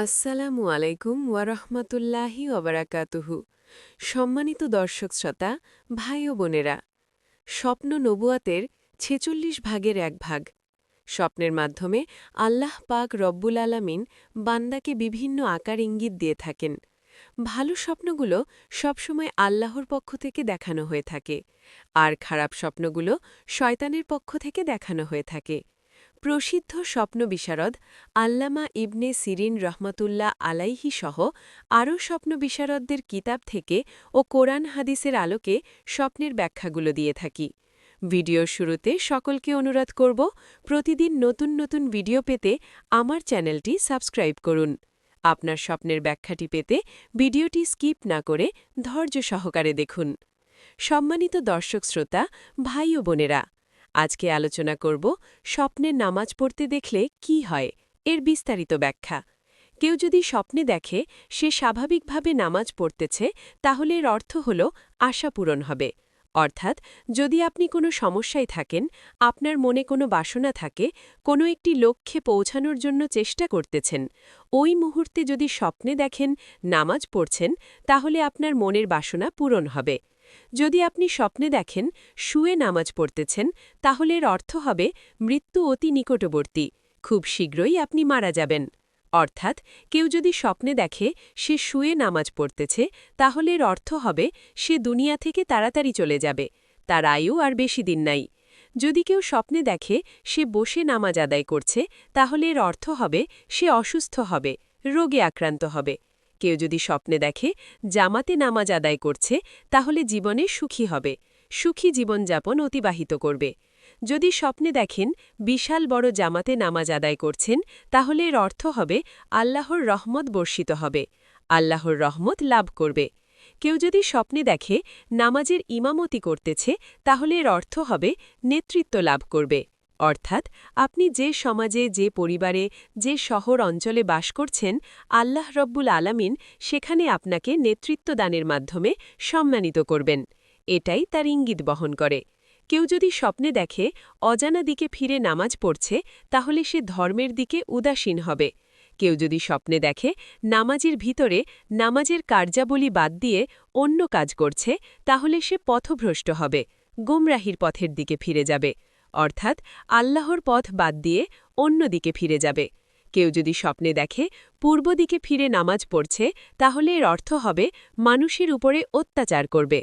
আসসালামু আলাইকুম ওয়ারহমতুল্লাহি ওবরাকাতুহু সম্মানিত দর্শক শ্রোতা, ভাই ও বোনেরা, স্বপ্ন নবুয়াতের ছেচল্লিশ ভাগের এক ভাগ। স্বপ্নের মাধ্যমে আল্লাহ পাক রব্বুল আলামিন বান্দাকে বিভিন্ন আকার ইঙ্গিত দিয়ে থাকেন। ভালো স্বপ্নগুলো সবসময় আল্লাহর পক্ষ থেকে দেখানো হয়ে থাকে, আর খারাপ স্বপ্নগুলো শয়তানের পক্ষ থেকে দেখানো হয়ে থাকে। প্রসিদ্ধ স্বপ্ন বিশারদ আল্লামা ইবনে সিরিন রহমতুল্লাহ আলাইহি সহ আরও স্বপ্ন বিশারদদের কিতাব থেকে ও কোরআন হাদিসের আলোকে স্বপ্নের ব্যাখ্যাগুলো দিয়ে থাকি। ভিডিওর শুরুতে সকলকে অনুরোধ করব, প্রতিদিন নতুন নতুন ভিডিও পেতে আমার চ্যানেলটি সাবস্ক্রাইব করুন। আপনার স্বপ্নের ব্যাখ্যাটি পেতে ভিডিওটি স্কিপ না করে ধৈর্য সহকারে দেখুন। সম্মানিত দর্শক শ্রোতা, ভাই ও বোনেরা আজকে আলোচনা করব স্বপ্নে নামাজ পড়তে দেখলে কি হয়, এর বিস্তারিত ব্যাখ্যা। কেউ যদি স্বপ্নে দেখে সে স্বাভাবিকভাবে নামাজ পড়তেছে, তাহলে এর অর্থ হল আশা পূরণ হবে। অর্থাৎ যদি আপনি কোনো সমস্যায় থাকেন, আপনার মনে কোনো বাসনা থাকে, কোনো একটি লক্ষ্যে পৌঁছানোর জন্য চেষ্টা করতেছেন, ওই মুহূর্তে যদি স্বপ্নে দেখেন নামাজ পড়ছেন, তাহলে আপনার মনের বাসনা পূরণ হবে। যদি আপনি স্বপ্নে দেখেন শুয়ে নামাজ পড়তেছেন, তাহলে এর অর্থ হবে মৃত্যু অতি নিকটবর্তী, খুব শীঘ্রই আপনি মারা যাবেন। অর্থাৎ কেউ যদি স্বপ্নে দেখে সে শুয়ে নামাজ পড়তেছে, তাহলে এর অর্থ হবে সে দুনিয়া থেকে তাড়াতাড়ি চলে যাবে, তার আয়ু আর বেশি দিন নাই। যদি কেউ স্বপ্নে দেখে সে বসে নামাজ আদায় করছে, তাহলে এর অর্থ হবে সে অসুস্থ হবে, রোগে আক্রান্ত হবে। কেউ যদি স্বপ্নে দেখে জামাতে নামাজ আদায় করছে, তাহলে জীবনে সুখী হবে। সুখী জীবনযাপন অতিবাহিত করবে। যদি স্বপ্নে দেখেন বিশাল বড় জামাতে নামাজ আদায় করছেন, তাহলে এর অর্থ হবে আল্লাহর রহমত বর্ষিত হবে। আল্লাহর রহমত লাভ করবে। কেউ যদি স্বপ্নে দেখে নামাজের ইমামতি করতেছে, তাহলে এর অর্থ হবে নেতৃত্ব লাভ করবে। অর্থাৎ আপনি যে সমাজে, যে পরিবারে, যে শহর অঞ্চলে বাস করছেন, আল্লাহ রব্বুল আলামিন সেখানে আপনাকে নেতৃত্ব দানের মাধ্যমে সম্মানিত করবেন। এটাই তার ইঙ্গিত বহন করে। কেউ যদি স্বপ্নে দেখে অজানা দিকে ফিরে নামাজ পড়ছে, তাহলে সে ধর্মের দিকে উদাসীন হবে। কেউ যদি স্বপ্নে দেখে নামাজের ভিতরে নামাজের কার্যাবলী বাদ দিয়ে অন্য কাজ করছে, তাহলে সে পথভ্রষ্ট হবে, গুমরাহির পথের দিকে ফিরে যাবে। অর্থাৎ আল্লাহর পথ বাদ দিয়ে অন্য দিকে ফিরে যাবে। কেউ যদি স্বপ্নে দেখে পূর্ব দিকে ফিরে নামাজ পড়ছে, তাহলে এর অর্থ হবে মানুষের উপরে অত্যাচার করবে।